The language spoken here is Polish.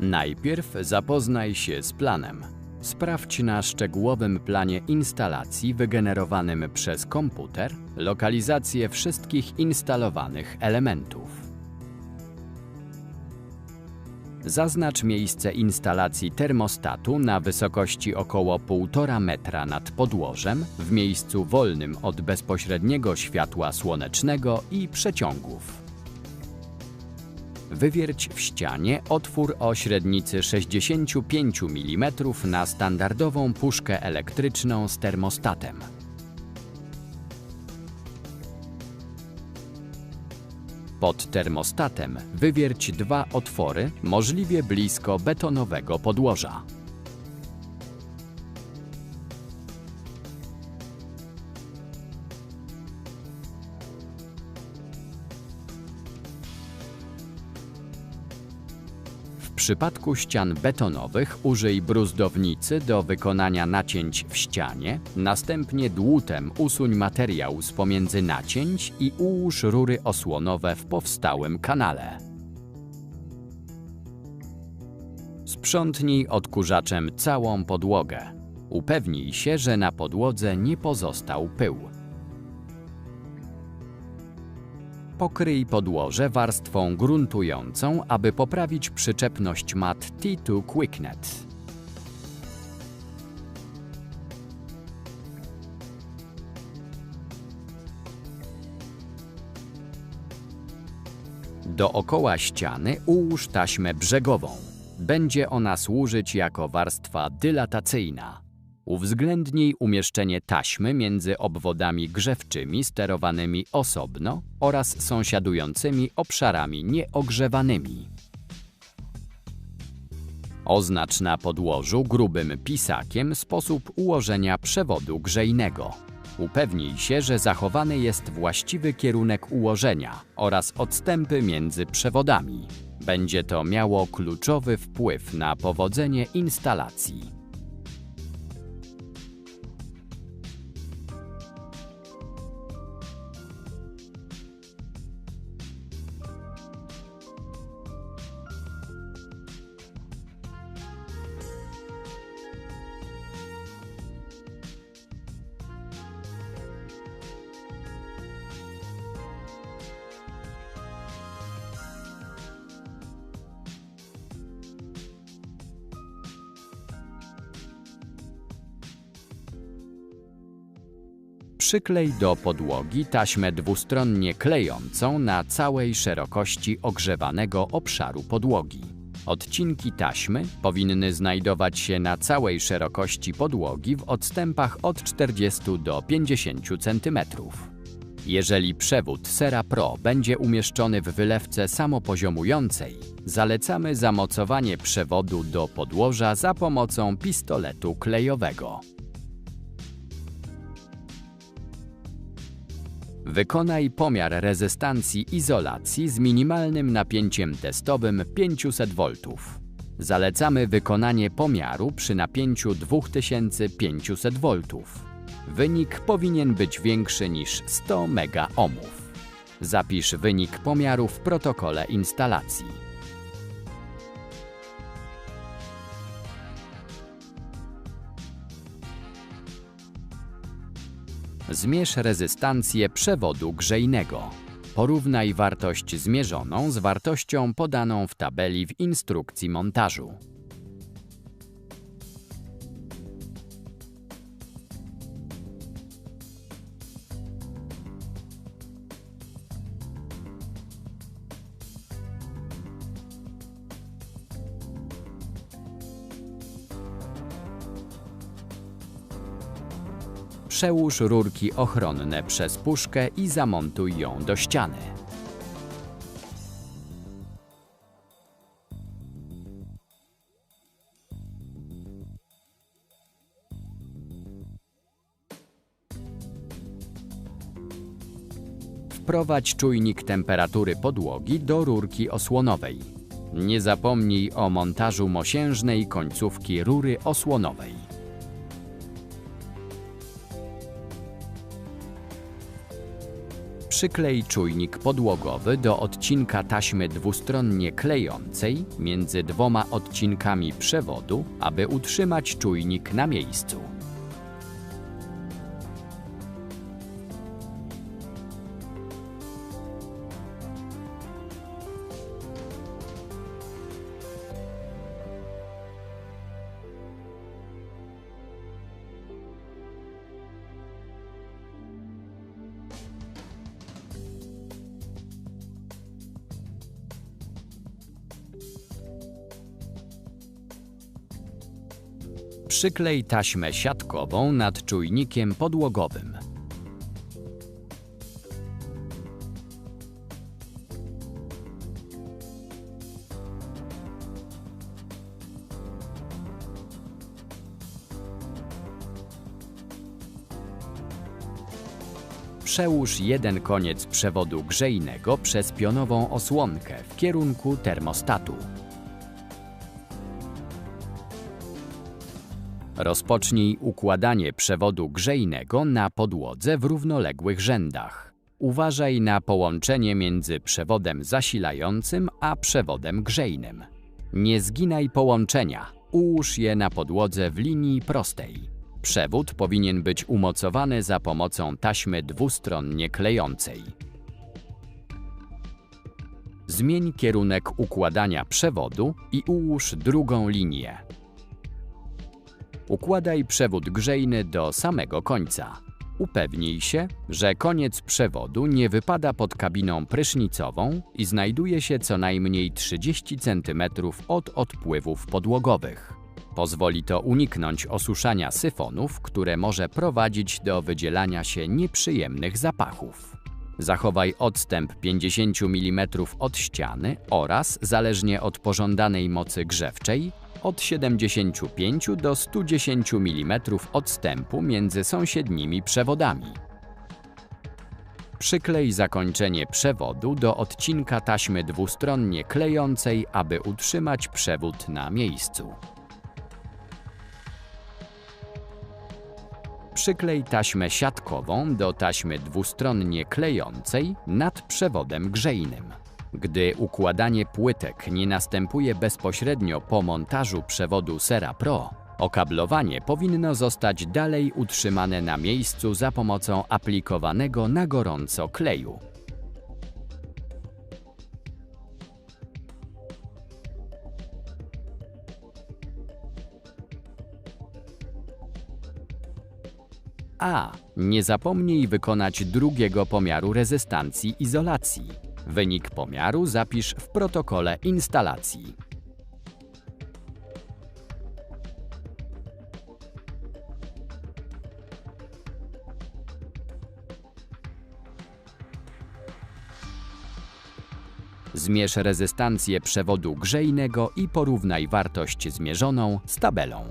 Najpierw zapoznaj się z planem. Sprawdź na szczegółowym planie instalacji wygenerowanym przez komputer lokalizację wszystkich instalowanych elementów. Zaznacz miejsce instalacji termostatu na wysokości około 1,5 metra nad podłożem, w miejscu wolnym od bezpośredniego światła słonecznego i przeciągów. Wywierć w ścianie otwór o średnicy 65 mm na standardową puszkę elektryczną z termostatem. Pod termostatem wywierć dwa otwory, możliwie blisko betonowego podłoża. Przypadku ścian betonowych użyj bruzdownicy do wykonania nacięć w ścianie, następnie dłutem usuń materiał z pomiędzy nacięć i ułóż rury osłonowe w powstałym kanale. Sprzątnij odkurzaczem całą podłogę. Upewnij się, że na podłodze nie pozostał pył. Pokryj podłoże warstwą gruntującą, aby poprawić przyczepność mat T2 QuickNet. Dookoła ściany ułóż taśmę brzegową. Będzie ona służyć jako warstwa dylatacyjna. Uwzględnij umieszczenie taśmy między obwodami grzewczymi sterowanymi osobno oraz sąsiadującymi obszarami nieogrzewanymi. Oznacz na podłożu grubym pisakiem sposób ułożenia przewodu grzejnego. Upewnij się, że zachowany jest właściwy kierunek ułożenia oraz odstępy między przewodami. Będzie to miało kluczowy wpływ na powodzenie instalacji. Przyklej do podłogi taśmę dwustronnie klejącą na całej szerokości ogrzewanego obszaru podłogi. Odcinki taśmy powinny znajdować się na całej szerokości podłogi w odstępach od 40 do 50 cm. Jeżeli przewód Sera Pro będzie umieszczony w wylewce samopoziomującej, zalecamy zamocowanie przewodu do podłoża za pomocą pistoletu klejowego. Wykonaj pomiar rezystancji izolacji z minimalnym napięciem testowym 500 V. Zalecamy wykonanie pomiaru przy napięciu 2500 V. Wynik powinien być większy niż 100 MΩ. Zapisz wynik pomiaru w protokole instalacji. Zmierz rezystancję przewodu grzejnego. Porównaj wartość zmierzoną z wartością podaną w tabeli w instrukcji montażu. Przełóż rurki ochronne przez puszkę i zamontuj ją do ściany. Wprowadź czujnik temperatury podłogi do rurki osłonowej. Nie zapomnij o montażu mosiężnej końcówki rury osłonowej. Przyklej czujnik podłogowy do odcinka taśmy dwustronnie klejącej między dwoma odcinkami przewodu, aby utrzymać czujnik na miejscu. Przyklej taśmę siatkową nad czujnikiem podłogowym. Przełóż jeden koniec przewodu grzejnego przez pionową osłonkę w kierunku termostatu. Rozpocznij układanie przewodu grzejnego na podłodze w równoległych rzędach. Uważaj na połączenie między przewodem zasilającym a przewodem grzejnym. Nie zginaj połączenia, ułóż je na podłodze w linii prostej. Przewód powinien być umocowany za pomocą taśmy dwustronnie klejącej. Zmień kierunek układania przewodu i ułóż drugą linię. Układaj przewód grzejny do samego końca. Upewnij się, że koniec przewodu nie wypada pod kabiną prysznicową i znajduje się co najmniej 30 cm od odpływów podłogowych. Pozwoli to uniknąć osuszania syfonów, które może prowadzić do wydzielania się nieprzyjemnych zapachów. Zachowaj odstęp 50 mm od ściany oraz, zależnie od pożądanej mocy grzewczej, od 75 do 110 mm odstępu między sąsiednimi przewodami. Przyklej zakończenie przewodu do odcinka taśmy dwustronnie klejącej, aby utrzymać przewód na miejscu. Przyklej taśmę siatkową do taśmy dwustronnie klejącej nad przewodem grzejnym. Gdy układanie płytek nie następuje bezpośrednio po montażu przewodu Sera Pro, okablowanie powinno zostać dalej utrzymane na miejscu za pomocą aplikowanego na gorąco kleju. A. Nie zapomnij wykonać drugiego pomiaru rezystancji izolacji. Wynik pomiaru zapisz w protokole instalacji. Zmierz rezystancję przewodu grzejnego i porównaj wartość zmierzoną z tabelą.